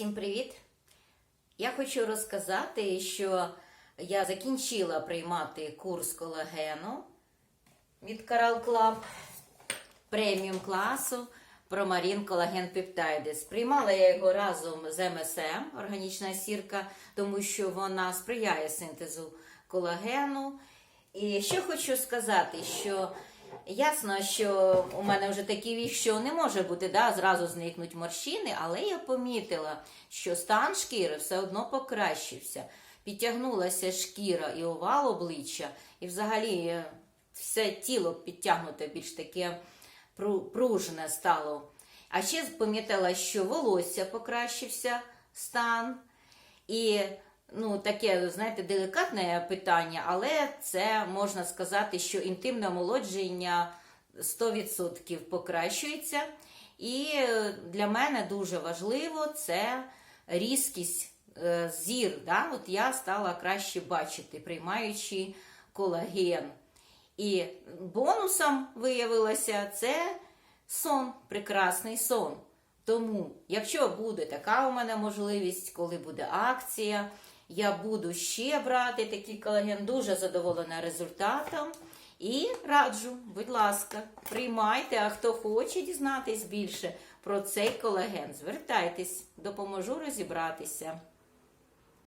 Всім привіт! Я хочу розказати, що я закінчила приймати курс колагену від Coral Club преміум класу про Марін Колаген Пептайдис. Приймала я його разом з МСМ, органічна сірка, тому що вона сприяє синтезу колагену. І що хочу сказати, що ясно, що у мене вже такий вік, що не може бути, да, зразу зникнуть морщини, але я помітила, що стан шкіри все одно покращився. Підтягнулася шкіра і овал обличчя, і взагалі е, все тіло підтягнуте більш таке пружне стало. А ще помітила, що волосся покращився стан. І ну, таке, знаєте, делікатне питання, але це можна сказати, що інтимне омолодження 100% покращується. І е, для мене дуже важливо це різкість е, зір. Да? От я стала краще бачити, приймаючи колаген. І бонусом виявилося це сон, прекрасний сон. Тому, якщо буде така у мене можливість, коли буде акція, я буду ще брати такий колаген, дуже задоволена результатом. І раджу, будь ласка, приймайте, а хто хоче дізнатись більше про цей колаген, звертайтесь, допоможу розібратися.